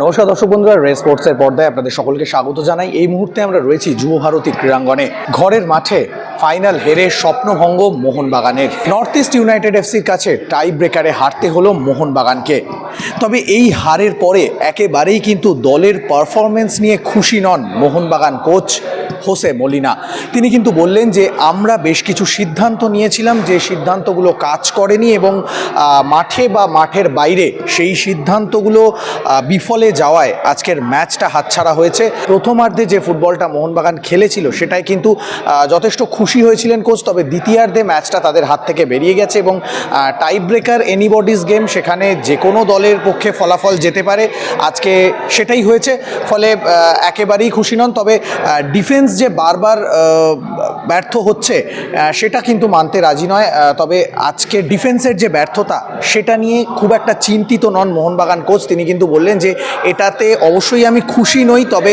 নমস্কার দর্শক বন্ধুরা রেস স্পোর্টসের পর্দায় আপনাদের সকলকে স্বাগত জানাই। এই মুহূর্তে আমরা রয়েছি যুব ভারতী ক্রীড়াঙ্গনে। ঘরের মাঠে ফাইনাল হেরে স্বপ্নভঙ্গ মোহনবাগানের। নর্থ ইস্ট ইউনাইটেড এফসির কাছে টাই ব্রেকারে হারতে হলো মোহনবাগানকে। তবে এই হারের পরে একেবারেই কিন্তু দলের পারফরমেন্স নিয়ে খুশি নন মোহনবাগান কোচ হোসে মলিনা। তিনি কিন্তু বললেন যে, আমরা বেশ কিছু সিদ্ধান্ত নিয়েছিলাম যে সিদ্ধান্তগুলো কাজ করেনি এবং মাঠে বা মাঠের বাইরে সেই সিদ্ধান্তগুলো বিফলে যাওয়ায় আজকের ম্যাচটা হাতছাড়া হয়েছে। প্রথমার্ধে যে ফুটবলটা মোহনবাগান খেলেছিল সেটাই কিন্তু যথেষ্ট খুশি হয়েছিলেন কোচ তবে দ্বিতীয়ার্ধে ম্যাচটা তাদের হাত থেকে বেরিয়ে গেছে এবং টাই ব্রেকার এনিবডিজ গেম সেখানে যে কোনো দলের পক্ষে ফলাফল যেতে পারে। আজকে সেটাই হয়েছে, ফলে একেবারেই খুশি নন। তবে ডিফেন্স যে বারবার ব্যর্থ হচ্ছে সেটা কিন্তু মানতে রাজি নয়। তবে আজকে ডিফেন্সের যে ব্যর্থতা, সেটা নিয়ে খুব একটা চিন্তিত নন মোহনবাগান কোচ। তিনি কিন্তু বললেন যে, এটাতে অবশ্যই আমি খুশি নই, তবে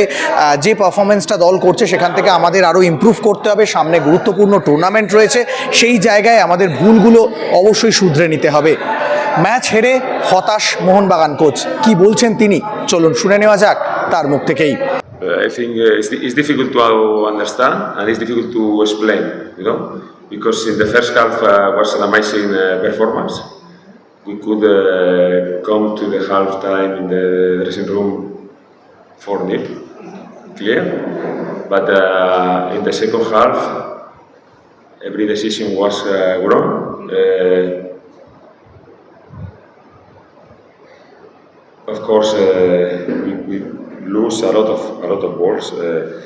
যে পারফরমেন্সটা দল করছে, সেখান থেকে আমাদের আরও ইমপ্রুভ করতে হবে। সামনে গুরুত্বপূর্ণ টুর্নামেন্ট রয়েছে, সেই জায়গায় আমাদের ভুলগুলো অবশ্যই শুধরে নিতে হবে। ম্যাচ হেরে হতাশ মোহনবাগান কোচ কি বলছেন তিনি চলুন শুনে নেওয়া যাক তার মুখ থেকেই Uh, I think uh, it's, it's difficult to understand and it's difficult to explain, you know, because in the first half uh, was an amazing uh, performance. We could uh, come to the half time in the dressing room 4 0, clear. But uh, in the second half, every decision was uh, wrong. Uh, course, uh, we, we lose a lot of a lot of balls. Uh,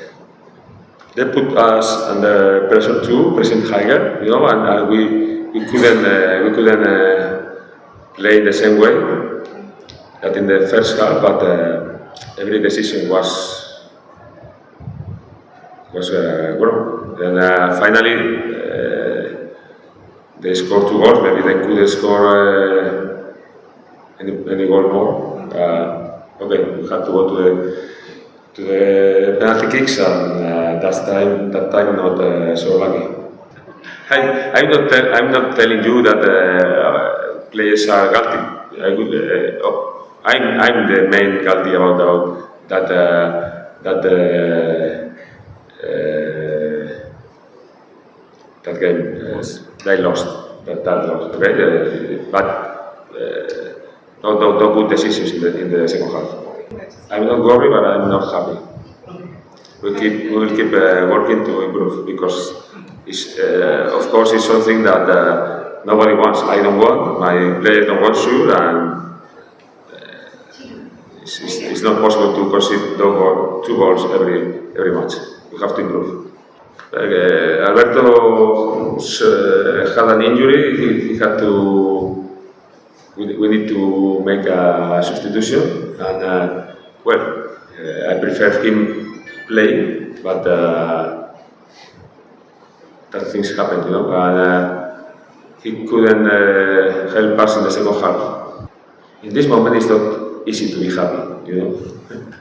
they put us under pressure too, pressing higher, you know, and, we we couldn't uh, we couldn't play the same way that in the first half. But every decision was was uh, wrong. And uh, finally, uh, they scored two goals. Maybe they could score. Uh, any, any goal more. Uh, okay, we had to go to the to the penalty kicks, and uh, that time that time not uh, so lucky. I, I'm not tell, I'm not telling you that uh, players are guilty. I would, uh, oh, I'm I'm the main guilty about, about that uh, that uh, uh, that game uh, they lost that, that lost. Okay, uh, but. No, no, no good decisions in the, in the second half. I'm not worried, but I'm not happy. We keep we will keep uh, working to improve because it's, uh, of course it's something that uh, nobody wants. I don't want. My players don't want to, and uh, it's, it's, it's not possible to concede two goals every every match. We have to improve. Uh, Alberto uh, had an injury. He, he had to we, we need to make a substitution and uh, well uh, I prefer him play but uh, that things happen you know and uh, he couldn't uh, help us in the second half. In this moment it's not easy to be happy you know.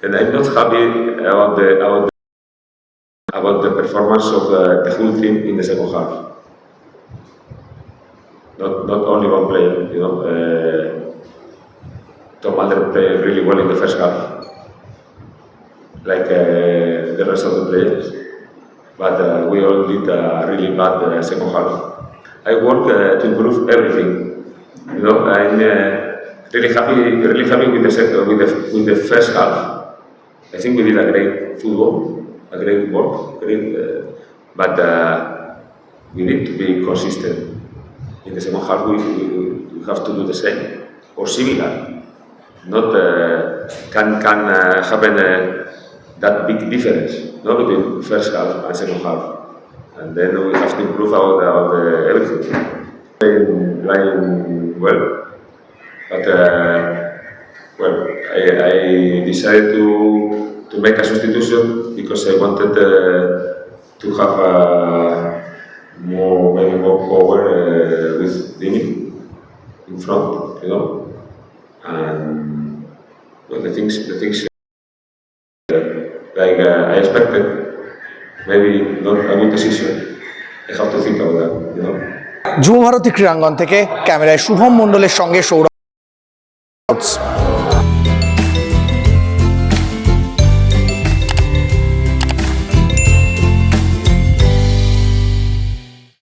And I'm not happy about the about the, the performance of uh, the whole team in the second half not, not only one player, you know. Uh, Tom played really well in the first half, like uh, the rest of the players. But uh, we all did a really bad uh, second half. I work uh, to improve everything. You know, I'm uh, really happy, really happy with the second, with the with the first half. I think we did a great football, a great work, great. Uh, but uh, we need to be consistent in the second half we, we, we have to do the same or similar. Not uh, can can uh, happen uh, that big difference not between first half and second half, and then we have to improve about, about uh, everything. Playing, playing well, but uh, well, I, I decided to to make a substitution because I wanted uh, to have a front, you know, and well, the things the things uh, like uh, I expected, maybe not a good decision. I have to think about that, you know. যুব ভারতী ক্রীড়াঙ্গন থেকে ক্যামেরায় শুভম মণ্ডলের সঙ্গে সৌরভ